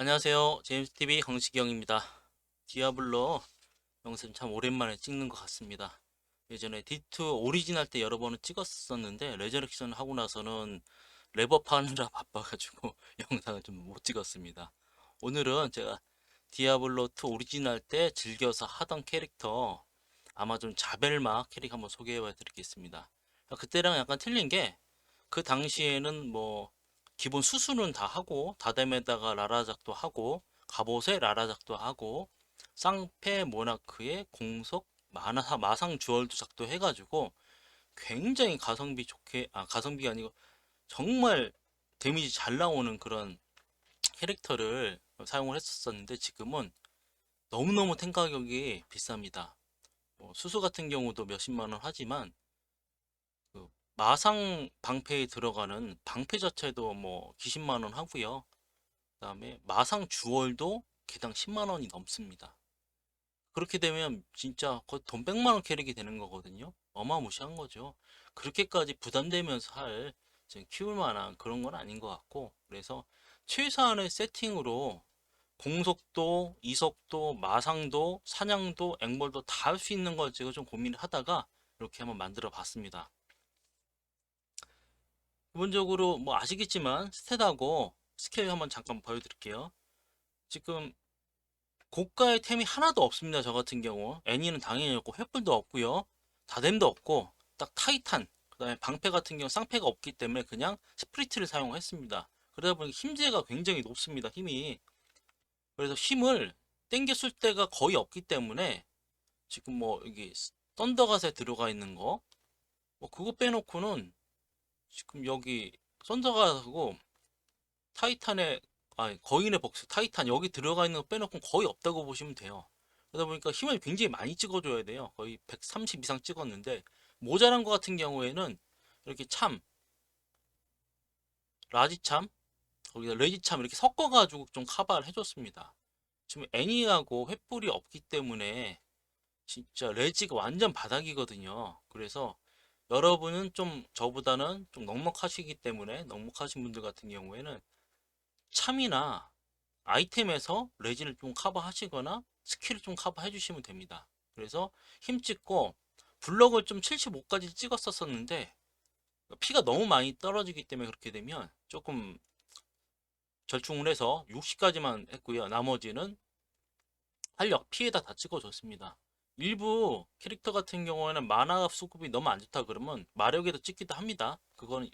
안녕하세요. 제임스TV 강시경입니다. 디아블로 영상 참 오랜만에 찍는 것 같습니다. 예전에 D2 오리지널 때 여러 번은 찍었었는데 레저렉션 하고 나서는 하느라 바빠가지고 영상을 좀 못 찍었습니다. 오늘은 제가 디아블로 2 오리지널 때 즐겨서 하던 캐릭터 아마존 자벨마 캐릭 한번 소개해 봐 드리겠습니다. 그때랑 약간 틀린 게 그 당시에는 뭐 기본 수수는 다 하고 다뎀에다가 라라작도 하고 갑옷에 라라작도 하고 쌍패 모나크의 공속 마나 마상 주얼도 작도 해가지고 굉장히 가성비 좋게 아 가성비가 아니고 정말 데미지 잘 나오는 그런 캐릭터를 사용을 했었었는데 지금은 너무너무 탱 가격이 비쌉니다. 뭐 수수 같은 경우도 몇십만 원 하지만 그 마상 방패에 들어가는 방패 자체도 뭐 기십만 원 하고요. 그 다음에 마상 주얼도 개당 10만 원이 넘습니다. 그렇게 되면 진짜 거의 돈 100만 원 캐릭이 되는 거거든요. 어마무시한 거죠. 그렇게까지 부담되면서 할 키울 만한 그런 건 아닌 것 같고 그래서 최소한의 세팅으로 공속도, 이속도, 마상도, 사냥도, 앵벌도 다 할 수 있는 걸 제가 좀 고민을 하다가 이렇게 한번 만들어 봤습니다. 기본적으로 뭐 아시겠지만 스탯하고 스킬 한번 잠깐 보여드릴게요. 지금 고가의 템이 하나도 없습니다. 저 같은 경우 애니는 당연히 없고 횃불도 없고요. 다뎀도 없고 딱 타이탄 그다음에 방패 같은 경우 쌍패가 없기 때문에 그냥 스프리트를 사용했습니다. 그러다 보니 힘재가 굉장히 높습니다. 힘이 그래서 힘을 땡겨 쓸 때가 거의 없기 때문에 지금 뭐 여기 썬더갓에 들어가 있는 거 뭐 그거 빼놓고는 지금 여기 썬더갓하고 타이탄의 아 거인의 복수 타이탄 여기 들어가 있는 거 빼놓고 거의 없다고 보시면 돼요. 그러다 보니까 힘을 굉장히 많이 찍어줘야 돼요. 거의 130 이상 찍었는데 모자란 거 같은 경우에는 이렇게 참 라지참 거기다 레지참 이렇게 섞어가지고 좀 커버를 해줬습니다. 지금 애니하고 횃불이 없기 때문에 진짜 레지가 완전 바닥이거든요. 그래서 여러분은 좀 저보다는 좀 넉넉하시기 때문에 넉넉하신 분들 같은 경우에는 참이나 아이템에서 레지를 좀 커버하시거나 스킬을 좀 커버해 주시면 됩니다. 그래서 힘 찍고 블럭을 좀 75까지 찍었었었는데 피가 너무 많이 떨어지기 때문에 그렇게 되면 조금 절충을 해서 60까지만 했고요. 나머지는 활력 피에다 다 찍어줬습니다. 일부 캐릭터 같은 경우에는 만화 수급이 너무 안 좋다 그러면 마력에도 찍기도 합니다. 그건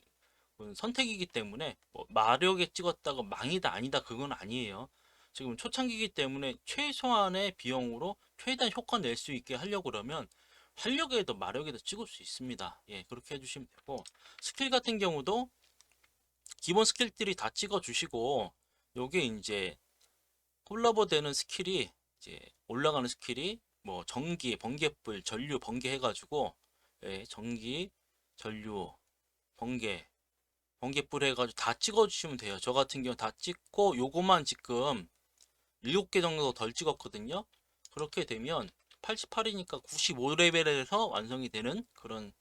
선택이기 때문에 뭐 마력에 찍었다가 망이다 아니다 그건 아니에요. 지금 초창기이기 때문에 최소한의 비용으로 최대한 효과 낼 수 있게 하려고 그러면 활력에도 마력에도 찍을 수 있습니다. 예, 그렇게 해주시면 되고 스킬 같은 경우도 기본 스킬들이 다 찍어 주시고 요게 이제 콜라보 되는 스킬이 이제 올라가는 스킬이 뭐 전기, 번개불, 전류, 번개 해가지고 예, 전기, 전류, 번개, 번개불 해가지고 다 찍어주시면 돼요. 저 같은 경우 다 찍고 요거만 지금 7개 정도 덜 찍었거든요. 그렇게 되면 88이니까 95레벨에서 완성이 되는 그런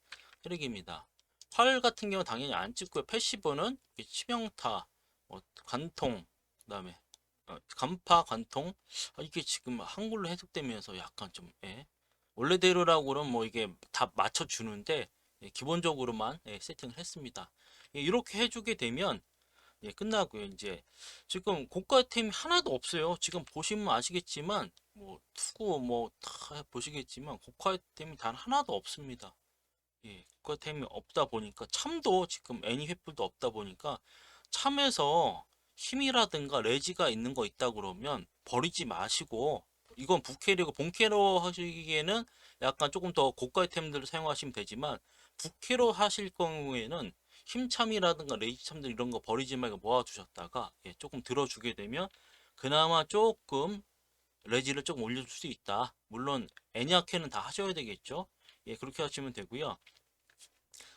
혈액입니다. 활 같은 경우 당연히 안 찍고요. 패시브는 치명타, 뭐 관통, 그 다음에 어, 간파, 관통 아, 이게 지금 한글로 해석되면서 약간 좀 예. 원래대로라고 그러면 뭐 이게 다 맞춰주는데 예, 기본적으로만 예, 세팅을 했습니다. 예, 이렇게 해주게 되면 예, 끝나고요. 이제 지금 고가템이 하나도 없어요. 지금 보시면 아시겠지만 뭐 투구 뭐 다 보시겠지만 고가템이 단 하나도 없습니다. 예, 고가템이 없다 보니까 참도 지금 애니 횃불도 없다 보니까 참에서 힘이라든가 레지가 있는 거 있다 그러면 버리지 마시고 이건 부캐리고 본캐로 하시기에는 약간 조금 더 고가 아이템들을 사용하시면 되지만 부캐로 하실 경우에는 힘참이라든가 레이지참들 이런 거 버리지 말고 모아두셨다가 예, 조금 들어주게 되면 그나마 조금 레지를 조금 올려줄 수 있다. 물론 애니아캐는 다 하셔야 되겠죠. 예, 그렇게 하시면 되고요.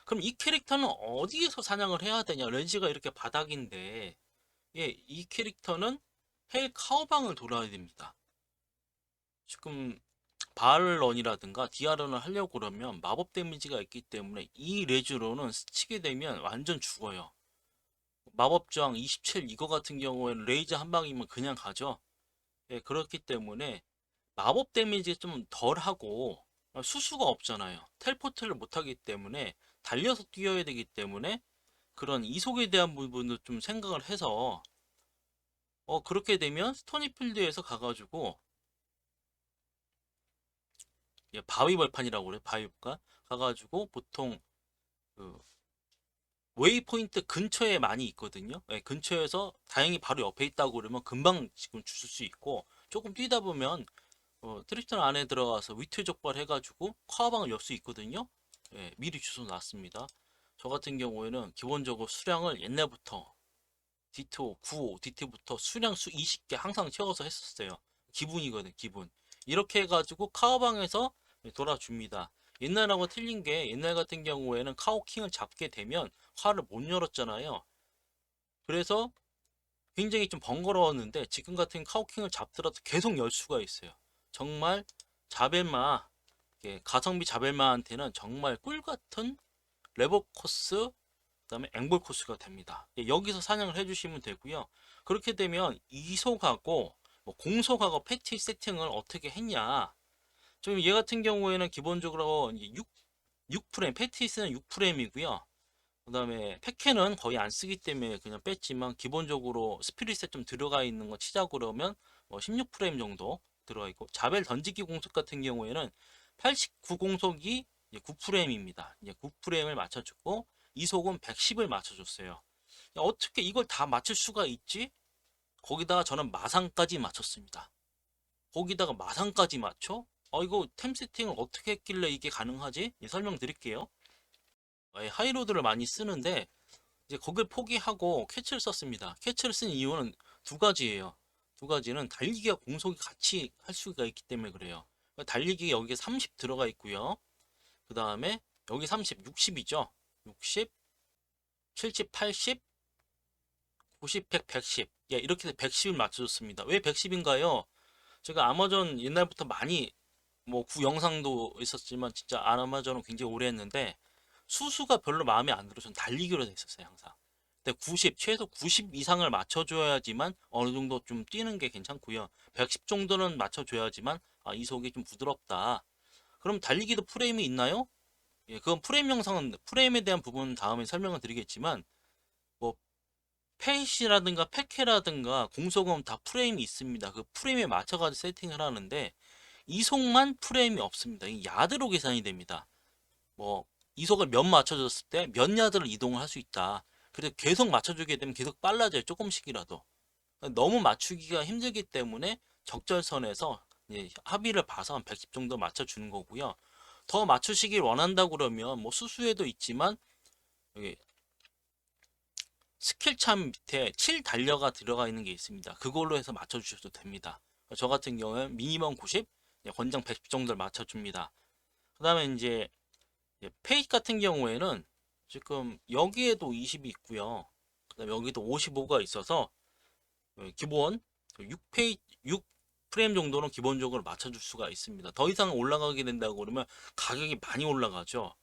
그럼 이 캐릭터는 어디에서 사냥을 해야 되냐? 레지가 이렇게 바닥인데 예, 이 캐릭터는 헬 카우방을 돌아야 됩니다. 지금 바알런이라든가 디아런을 하려고 그러면 마법 데미지가 있기 때문에 이 레즈로는 스치게 되면 완전 죽어요. 마법 저항 27 이거 같은 경우에는 레이저 한 방이면 그냥 가죠. 예, 그렇기 때문에 마법 데미지 좀 덜하고 어, 수수가 없잖아요. 텔포트를 못하기 때문에 달려서 뛰어야 되기 때문에 그런 이속에 대한 부분도 좀 생각을 해서 어 그렇게 되면 스토니필드에서 가가지고 예, 바위 벌판이라고 그래 바위가 가가지고 보통 그 웨이포인트 근처에 많이 있거든요. 예, 근처에서 다행히 바로 옆에 있다고 그러면 금방 지금 주실 수 있고 조금 뛰다 보면 어, 트리스턴 안에 들어가서 위트 적발 해가지고 카방을 열 수 있거든요. 예, 미리 주소 놨습니다. 저 같은 경우에는 기본적으로 수량을 옛날부터 D2, 95, DT부터 수량 수 20개 항상 채워서 했었어요. 기분이거든, 기분. 이렇게 해가지고 카오방에서 돌아줍니다. 옛날하고 틀린 게 옛날 같은 경우에는 카오킹을 잡게 되면 화를 못 열었잖아요. 그래서 굉장히 좀 번거로웠는데 지금 같은 카오킹을 잡더라도 계속 열 수가 있어요. 정말 자벨마 예, 가성비 자벨마한테는 정말 꿀 같은 레버 코스 그 다음에 앵볼 코스가 됩니다. 예, 여기서 사냥을 해주시면 되고요. 그렇게 되면 이속하고 뭐 공속하고 패치 세팅을 어떻게 했냐? 지금 얘 같은 경우에는 기본적으로 이제 6 6프레임 패티스는 6프레임이고요. 그 다음에 패캐는 거의 안 쓰기 때문에 그냥 뺐지만 기본적으로 스피릿에 좀 들어가 있는 거 치자 그러면 뭐 16프레임 정도 들어가 있고 자벨 던지기 공속 같은 경우에는 89 공속이 9프레임입니다. 이제 9프레임을 맞춰주고 이속은 110을 맞춰줬어요. 어떻게 이걸 다 맞출 수가 있지? 거기다가 저는 마상까지 맞췄습니다. 거기다가 마상까지 맞춰? 어 이거 템 세팅을 어떻게 했길래 이게 가능하지? 예, 설명드릴게요. 예, 하이로드를 많이 쓰는데 이제 거길 포기하고 캐치를 썼습니다. 캐치를 쓴 이유는 두 가지예요. 두 가지는 달리기와 공속이 같이 할 수가 있기 때문에 그래요. 달리기 여기에 30 들어가 있고요. 그 다음에 여기 30, 60이죠. 60, 70, 80, 90, 100, 110. 예, 이렇게 해서 110을 맞춰줬습니다. 왜 110인가요? 제가 아마존 옛날부터 많이 뭐 구 영상도 있었지만 진짜 아마존은 굉장히 오래 했는데 수수가 별로 마음에 안 들어 전 달리기로 돼 있었어요 항상. 근데 90 최소 90 이상을 맞춰줘야지만 어느 정도 좀 뛰는 게 괜찮고요. 110 정도는 맞춰줘야지만 아, 이 속이 좀 부드럽다. 그럼 달리기도 프레임이 있나요? 예, 그건 프레임 영상은 프레임에 대한 부분은 다음에 설명을 드리겠지만 뭐 페이시라든가 패케라든가 공속은 다 프레임이 있습니다. 그 프레임에 맞춰가지고 세팅을 하는데 이속만 프레임이 없습니다. 이 야드로 계산이 됩니다. 뭐 이속을 몇 맞춰줬을 때 몇 야드를 이동을 할 수 있다. 그래서 계속 맞춰주게 되면 계속 빨라져요. 조금씩이라도. 너무 맞추기가 힘들기 때문에 적절선에서 이제 합의를 봐서 한 110 정도 맞춰주는 거고요. 더 맞추시길 원한다 그러면 뭐 수수에도 있지만 여기 스킬참 밑에 7 달려가 들어가 있는 게 있습니다. 그걸로 해서 맞춰주셔도 됩니다. 저 같은 경우는 미니멈 90, 권장 110 정도를 맞춰줍니다. 그 다음에 이제 페이지 같은 경우에는 지금 여기에도 20이 있고요. 그 다음에 여기도 55가 있어서 어, 기본 6페이지, 6 프레임 정도는 기본적으로 맞춰줄 수가 있습니다. 더 이상 올라가게 된다고 그러면 가격이 많이 올라가죠.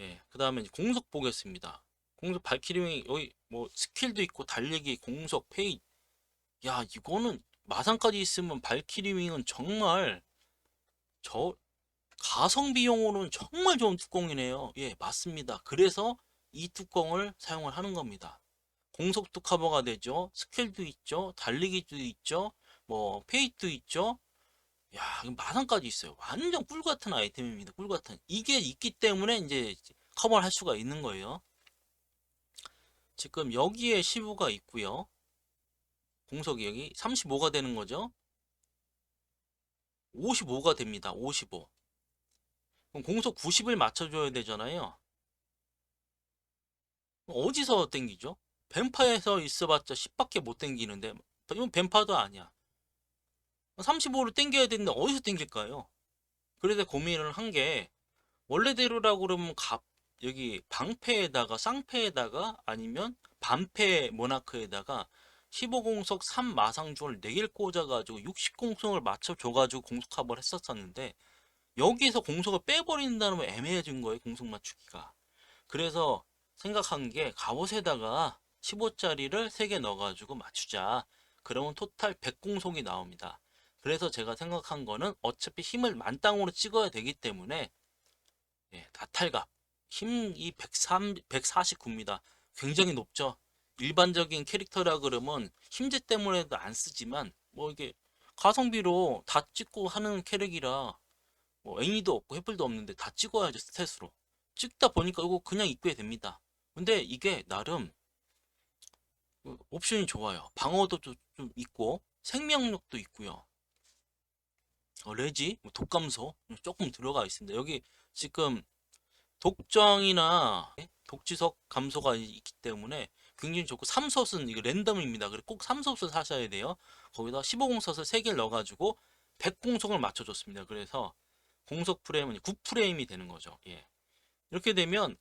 예, 그 다음에 공속 보겠습니다. 공속 발키링이 여기 뭐 스킬도 있고 달리기, 공속, 페이. 야 이거는 마상까지 있으면 발키리윙은 정말 저 가성 비용으로는 정말 좋은 뚜껑이네요. 예, 맞습니다. 그래서 이 뚜껑을 사용을 하는 겁니다. 공속도 커버가 되죠. 스킬도 있죠. 달리기도 있죠. 뭐 페이도 있죠. 야, 마상까지 있어요. 완전 꿀 같은 아이템입니다. 꿀 같은. 이게 있기 때문에 이제 커버를 할 수가 있는 거예요. 지금 여기에 15가 있고요. 공속이 여기 35가 되는 거죠. 55가 됩니다. 55. 그럼 공속 90을 맞춰줘야 되잖아요. 어디서 땡기죠? 뱀파에서 있어봤자 10밖에 못 땡기는데 이건 뱀파도 아니야. 35를 땡겨야 되는데 어디서 땡길까요? 그래서 고민을 한 게 원래대로라고 그러면 갑 여기 방패에다가 쌍패에다가 아니면 반패 모나크에다가 15공속 3마상주를 4개를 꽂아가지고 60공속을 맞춰줘가지고 공속합을 했었었는데 여기서 공속을 빼버린다는 애매해진 거예요 공속 맞추기가 그래서 생각한 게 갑옷에다가 15짜리를 3개 넣어가지고 맞추자. 그러면 토탈 100공속이 나옵니다. 그래서 제가 생각한 거는 어차피 힘을 만땅으로 찍어야 되기 때문에 예, 다탈갑 힘이 103, 149입니다. 굉장히 높죠. 일반적인 캐릭터라 그러면 힘제 때문에도 안 쓰지만 뭐 이게 가성비로 다 찍고 하는 캐릭이라 뭐 애니도 없고 횃불도 없는데 다 찍어야죠 스탯으로 찍다 보니까 이거 그냥 입게 됩니다. 근데 이게 나름 그 옵션이 좋아요. 방어도 좀, 좀 있고 생명력도 있고요. 어, 레지, 뭐 독감소 조금 들어가 있습니다. 여기 지금 독정이나 독지석 감소가 있기 때문에 굉장히 좋고 3솥은 이거 랜덤입니다. 그래서 꼭 3솥을 사셔야 돼요. 거기다 15공석을 3개를 넣어가지고 100공속을 맞춰줬습니다. 그래서 공속 프레임은 9프레임이 되는 거죠. 예. 이렇게 되면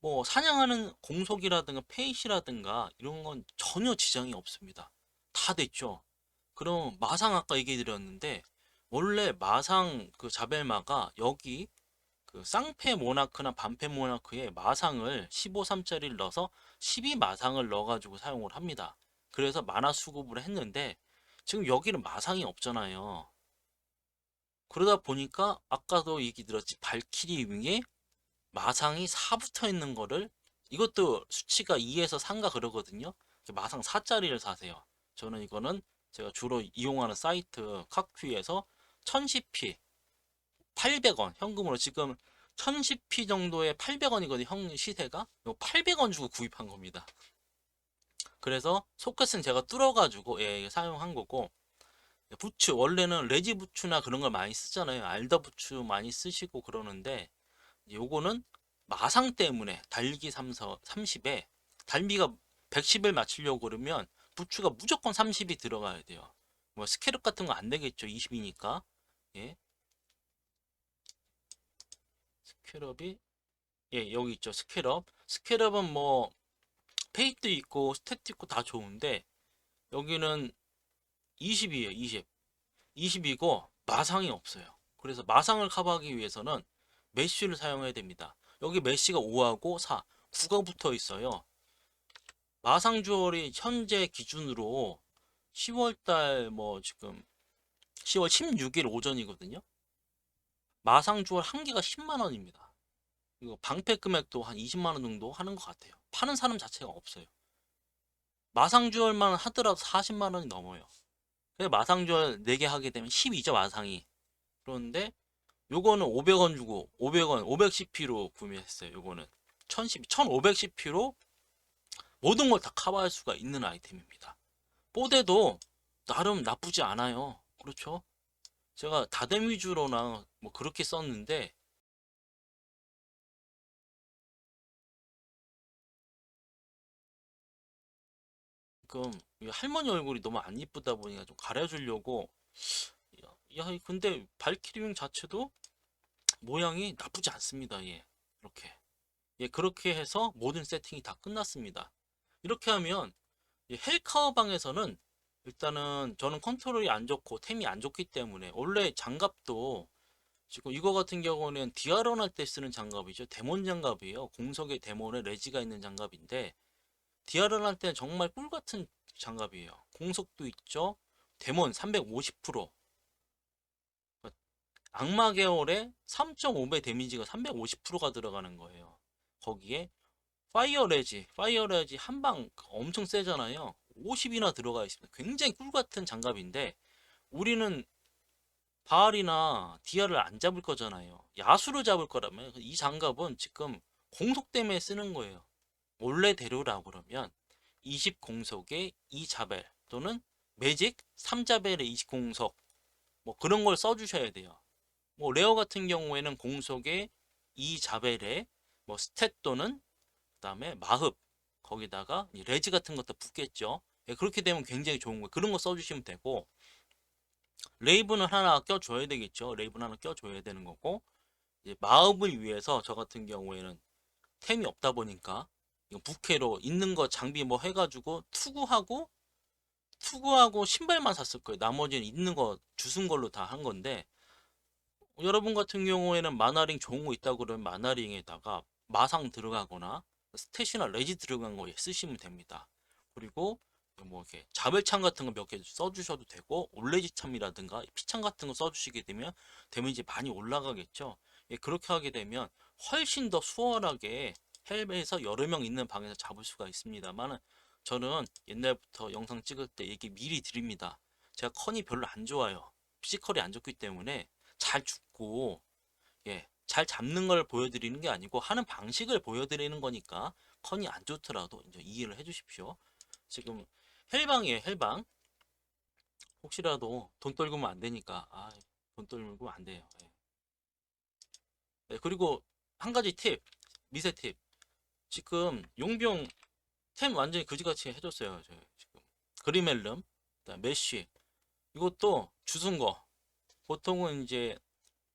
뭐 사냥하는 공속이라든가 페이시라든가 이런 건 전혀 지장이 없습니다. 다 됐죠. 그럼 마상 아까 얘기 드렸는데 원래 마상 그 자벨마가 여기 그 쌍패 모나크나 반패 모나크에 마상을 15삼짜리를 넣어서 12마상을 넣어가지고 사용을 합니다. 그래서 만화 수급을 했는데 지금 여기는 마상이 없잖아요. 그러다 보니까 아까도 얘기 들었지 발키리 윙에 마상이 4 붙어 있는 거를 이것도 수치가 2에서 3가 그러거든요. 마상 4짜리를 사세요. 저는 이거는 제가 주로 이용하는 사이트 카큐에서 1010p 800원 현금으로 지금 1010p 정도에 800원이거든요. 형 시세가. 이거 800원 주고 구입한 겁니다. 그래서 소켓은 제가 뚫어가지고 예, 사용한 거고 부츠 원래는 레지 부츠나 그런 걸 많이 쓰잖아요. 알더 부츠 많이 쓰시고 그러는데 요거는 마상 때문에 달기 30에 달비가 110을 맞추려고 그러면 부츠가 무조건 30이 들어가야 돼요. 뭐 스케럽 같은 거 안 되겠죠. 20이니까. 예. 스케럽이 예, 여기 있죠. 스케럽. 스케럽은 뭐 페이트 있고 스탯 있고 다 좋은데 여기는 20이에요. 20. 20이고 마상이 없어요. 그래서 마상을 커버하기 위해서는 메쉬를 사용해야 됩니다. 여기 메쉬가 5하고 4, 9가 붙어 있어요. 마상 주얼이 현재 기준으로 10월달 뭐 지금 10월 16일 오전이거든요. 마상 주얼 한 개가 10만 원입니다. 이거 방패 금액도 한 20만 원 정도 하는 것 같아요. 파는 사람 자체가 없어요. 마상 주얼만 하더라도 40만 원이 넘어요. 그래서 마상 주얼 4개 하게 되면 12죠 마상이. 그런데 요거는 500원 주고 500원 510p로 구매했어요. 요거는 1010 1510p로 모든 걸 다 커버할 수가 있는 아이템입니다. 뽀대도 나름 나쁘지 않아요. 그렇죠? 제가 다댐 위주로나 뭐 그렇게 썼는데 지금 이 할머니 얼굴이 너무 안 이쁘다 보니까 좀 가려주려고 야, 야, 근데 발키리윙 자체도 모양이 나쁘지 않습니다. 예. 이렇게. 예, 그렇게 해서 모든 세팅이 다 끝났습니다. 이렇게 하면 이 헬카워 방에서는 일단은 저는 컨트롤이 안 좋고 템이 안 좋기 때문에 원래 장갑도 지금 이거 같은 경우는 디아론 할 때 쓰는 장갑이죠. 데몬 장갑이에요. 공석에 데몬에 레지가 있는 장갑인데 디아론 할 때는 정말 꿀 같은 장갑이에요. 공속도 있죠. 데몬 350% 악마 계열에 3.5배 데미지가 350%가 들어가는 거예요. 거기에 파이어 레지, 파이어 레지 한 방 엄청 세잖아요. 50이나 들어가 있습니다. 굉장히 꿀 같은 장갑인데 우리는 바알이나 디아를 안 잡을 거잖아요. 야수를 잡을 거라면 이 장갑은 지금 공속 때문에 쓰는 거예요. 원래 대로라고 그러면 20 공속에 2 자벨 또는 매직 3 자벨에 20 공속 뭐 그런 걸 써주셔야 돼요. 뭐 레어 같은 경우에는 공속에 2 자벨에 뭐 스탯 또는 그다음에 마흡 거기다가 이 레지 같은 것도 붙겠죠. 예, 그렇게 되면 굉장히 좋은 거예요. 그런 거 써주시면 되고 레이븐은 하나 껴줘야 되겠죠. 레이븐 하나 껴줘야 되는 거고 마흡을 위해서 저 같은 경우에는 템이 없다 보니까 부캐로 있는 거 장비 뭐 해가지고 투구하고 투구하고 신발만 샀을 거예요. 나머지는 있는 거 주순 걸로 다 한 건데 여러분 같은 경우에는 마나링 좋은 거 있다 그러면 마나링에다가 마상 들어가거나 스탯이나 레지 들어간 거 쓰시면 됩니다. 그리고 뭐 이렇게 자벨창 같은 거 몇 개 써주셔도 되고 올레지 참이라든가 피창 같은 거 써주시게 되면 데미지 많이 올라가겠죠. 예, 그렇게 하게 되면 훨씬 더 수월하게 헬에서 여러 명 있는 방에서 잡을 수가 있습니다만 저는 옛날부터 영상 찍을 때 얘기 미리 드립니다. 제가 컨이 별로 안 좋아요. 피지컬이 안 좋기 때문에 잘 죽고 예, 잘 잡는 걸 보여드리는 게 아니고 하는 방식을 보여드리는 거니까 컨이 안 좋더라도 이제 이해를 해주십시오. 지금 헬방이에요, 헬방. 혹시라도 돈 떨구면 안 되니까 아, 돈 떨구면 안 돼요. 예. 네, 그리고 한 가지 팁, 미세 팁. 지금 용병 템 완전히 그지같이 해줬어요. 저 지금 그리멜름, 메쉬 이것도 주순 거. 보통은 이제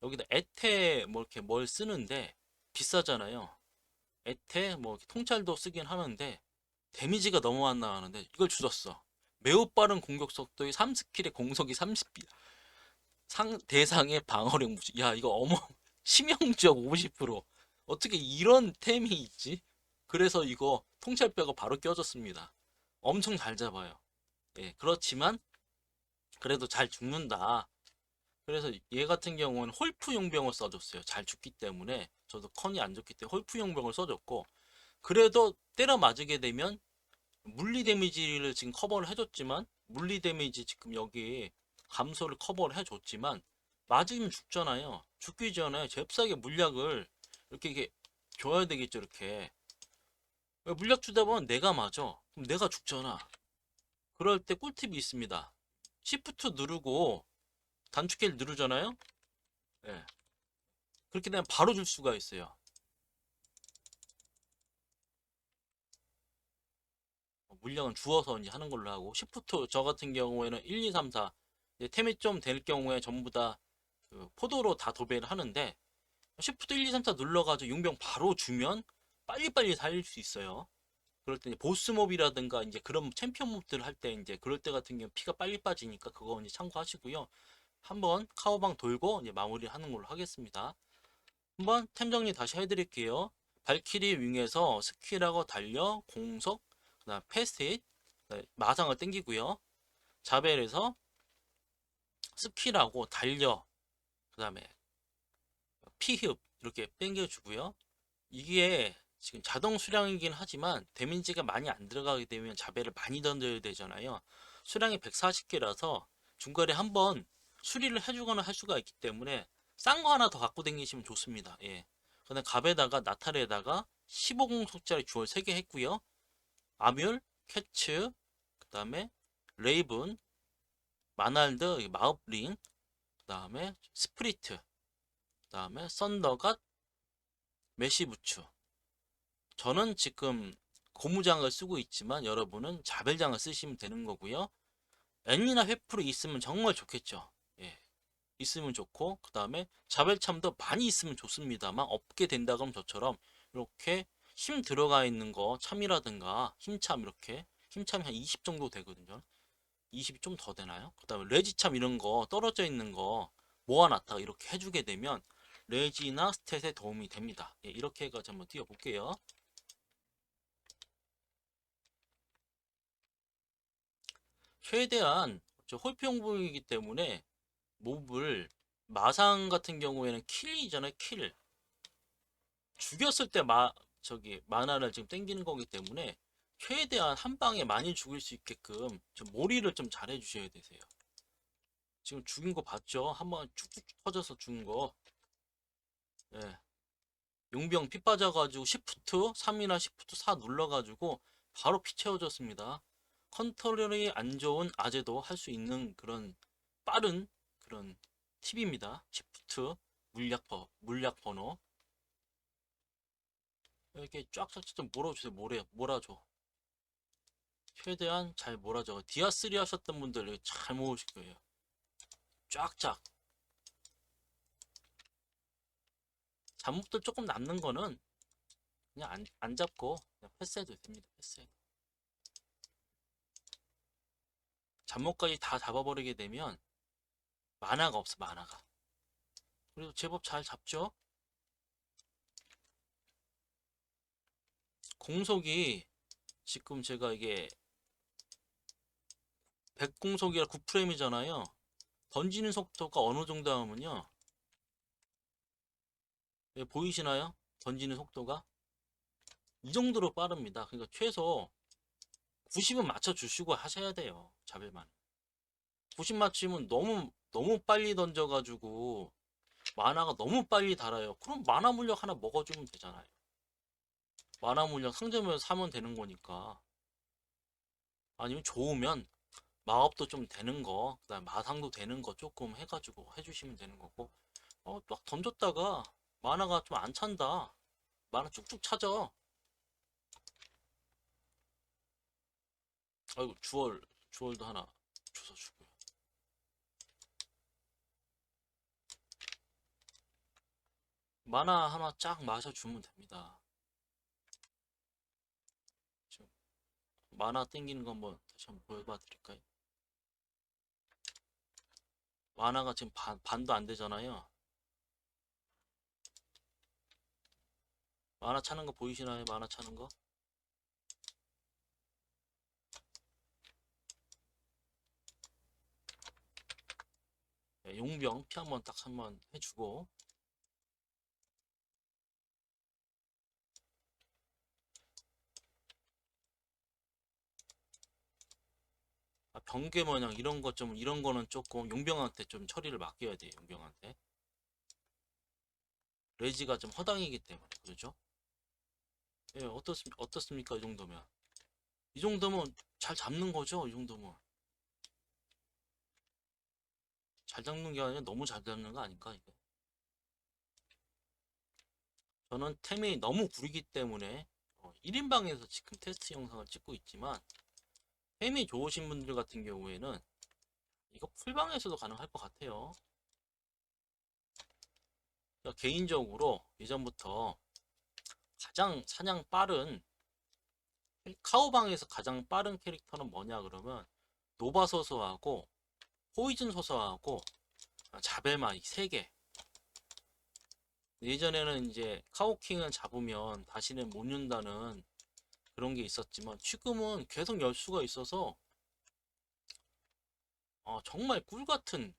여기다 에테 뭐 이렇게 뭘 쓰는데 비싸잖아요. 에테 뭐 통찰도 쓰긴 하는데 데미지가 너무 안 나가는데 이걸 주셨어. 매우 빠른 공격 속도의 3스킬의 공속이 30상 대상의 방어력 무시. 야 이거 어머 치명적 50% 어떻게 이런 템이 있지? 그래서 이거 통찰뼈가 바로 껴졌습니다. 엄청 잘 잡아요. 예, 그렇지만 그래도 잘 죽는다. 그래서 얘 같은 경우는 홀프 용병을 써줬어요. 잘 죽기 때문에 저도 컨이 안 좋기 때문에 홀프 용병을 써줬고 그래도 때려 맞으게 되면 물리 데미지를 지금 커버를 해줬지만 물리 데미지 지금 여기 감소를 커버를 해줬지만 맞으면 죽잖아요. 죽기 전에 잽싸게 물약을 이렇게, 이렇게 줘야 되겠죠. 이렇게 물약 주다 보면 내가 맞아. 그럼 내가 죽잖아. 그럴 때 꿀팁이 있습니다. 시프트 누르고 단축키를 누르잖아요. 예. 그렇게 되면 바로 줄 수가 있어요. 물량은 주어서 이제 하는 걸로 하고 시프트 저 같은 경우에는 1, 2, 3, 4 이제 템이 좀 될 경우에 전부 다 그 포도로 다 도배를 하는데 시프트 1, 2, 3, 4 눌러가지고 용병 바로 주면 빨리빨리 살릴 수 있어요. 그럴 때 이제 보스 몹이라든가 이제 그런 챔피언 몹들 할 때 이제 그럴 때 같은 경우 피가 빨리 빠지니까 그거 이제 참고하시고요. 한번 카오방 돌고 이제 마무리 하는 걸로 하겠습니다. 한번 템 정리 다시 해드릴게요. 발키리 윙에서 스킬하고 달려 공속 그다음 패스트 마상을 땡기고요. 자벨에서 스킬하고 달려 그 다음에 피흡 이렇게 땡겨주고요. 이게 지금 자동 수량이긴 하지만 데미지가 많이 안 들어가게 되면 자벨을 많이 던져야 되잖아요. 수량이 140개라서 중간에 한번 수리를 해주거나 할 수가 있기 때문에 싼 거 하나 더 갖고 다니시면 좋습니다. 예. 그다음 갑에다가 나탈에다가 15공속짜리 주얼 3개 했고요. 아뮬, 캐츠, 그 다음에 레이븐, 마날드, 마법링, 그 다음에 스프리트, 그 다음에 썬더갓, 메시부츠. 저는 지금 고무장을 쓰고 있지만 여러분은 자벨장을 쓰시면 되는 거고요. N이나 회프로 있으면 정말 좋겠죠. 예. 있으면 좋고 그 다음에 자벨참도 많이 있으면 좋습니다만 없게 된다 그러면 저처럼 이렇게 힘 들어가 있는 거 참이라든가 힘참 이렇게? 힘참이 한 20 정도 되거든요. 20이 좀 더 되나요? 그 다음에 레지참 이런 거 떨어져 있는 거 모아놨다가 이렇게 해주게 되면 레지나 스탯에 도움이 됩니다. 예, 이렇게 해가지고 한번 띄워볼게요. 최대한 저 홀피 용부이기 때문에 몹을 마상 같은 경우에는 킬이잖아요 킬. 죽였을 때 마, 저기 만화를 지금 땡기는 거기 때문에 최대한 한 방에 많이 죽일 수 있게끔 좀 몰이를 좀 잘 해 주셔야 되세요. 지금 죽인 거 봤죠? 한번 쭉쭉 터져서 죽은 거. 예. 용병 피 빠져가지고 시프트 3이나 시프트 4 눌러가지고 바로 피 채워졌습니다. 컨트롤이 안 좋은 아재도 할 수 있는 그런 빠른 그런 팁입니다. 시프트 물약 번 물약 번호 이렇게 쫙쫙 좀 몰아주세요. 몰아, 몰아줘. 최대한 잘 몰아줘. 디아3 하셨던 분들 잘 모으실 거예요. 쫙쫙. 잡목들 조금 남는 거는 그냥 안, 안 잡고 그냥 패스해도 됩니다. 패스해도. 잡목까지 다 잡아버리게 되면 만화가 없어, 만화가. 그래도 제법 잘 잡죠? 공속이 지금 제가 이게 100공속이라 9프레임이잖아요. 던지는 속도가 어느 정도 하면요. 예, 보이시나요? 던지는 속도가 이 정도로 빠릅니다. 그러니까 최소 90은 맞춰주시고 하셔야 돼요. 자벨만. 90 맞추면 너무 너무 빨리 던져가지고 만화가 너무 빨리 달아요. 그럼 만화 물약 하나 먹어주면 되잖아요. 만화 물약 상점에서 사면 되는 거니까. 아니면 좋으면 마법도 좀 되는 거, 그다음 마상도 되는 거 조금 해가지고 해주시면 되는 거고. 어, 막 던졌다가 만화가 좀 안 찬다. 만화 쭉쭉 차죠. 아이고 주얼 주얼도 하나 줘서 주고요. 만화 하나 쫙 마셔주면 됩니다. 지금 만화 땡기는 거 한번 다시 한번 보여봐 드릴까요? 만화가 지금 반, 반도 안 되잖아요. 만화 차는 거 보이시나요? 만화 차는 거? 네, 용병 피 한번 딱 한번 해주고 아, 번개 마냥 이런 거좀 이런 거는 조금 용병한테 좀 처리를 맡겨야 돼요 용병한테. 레지가 좀 허당이기 때문에 그렇죠? 예 어떻습 어떻습니까 이 정도면? 이 정도면 잘 잡는 거죠 이 정도면? 잘 잡는 게 아니라 너무 잘 잡는 거 아닐까 이게? 저는 템이 너무 구리기 때문에 1인방에서 지금 테스트 영상을 찍고 있지만 템이 좋으신 분들 같은 경우에는 이거 풀방에서도 가능할 것 같아요 그러니까 개인적으로 예전부터 가장 사냥 빠른 카우방에서 가장 빠른 캐릭터는 뭐냐 그러면 노바 소서하고 포이즌 소서하고 자벨마 이 세 개. 예전에는 이제 카오킹을 잡으면 다시는 못 윤다는 그런 게 있었지만 지금은 계속 열 수가 있어서 어, 정말 꿀 같은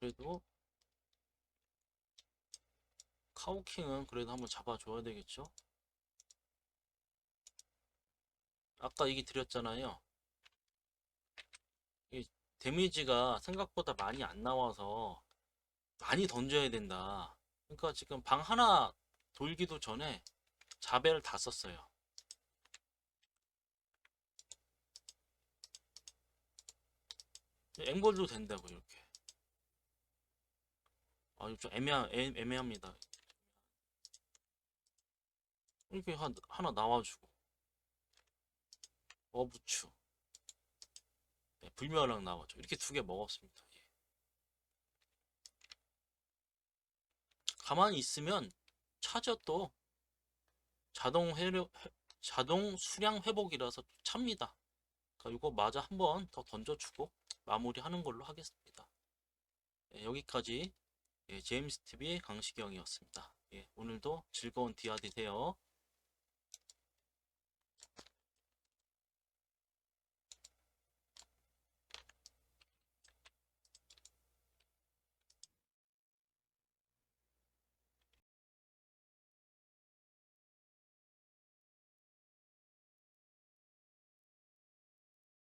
그래도 카우킹은 그래도 한번 잡아줘야 되겠죠? 아까 얘기 드렸잖아요. 이 데미지가 생각보다 많이 안 나와서 많이 던져야 된다. 그러니까 지금 방 하나 돌기도 전에 자벨을 다 썼어요. 앵벌도 된다고 이렇게. 아, 좀 애매하, 애, 애매합니다. 이렇게 한, 하나 나와주고 어부추 네, 불멸랑 나와줘 이렇게 두 개 먹었습니다. 예. 가만히 있으면 차죠 또. 자동 회력 자동 수량 회복이라서 찹니다. 그러니까 이거 마저 한 번 더 던져주고 마무리하는 걸로 하겠습니다. 예, 여기까지 예, 제임스 TV 강시경이었습니다. 예, 오늘도 즐거운 디아 되세요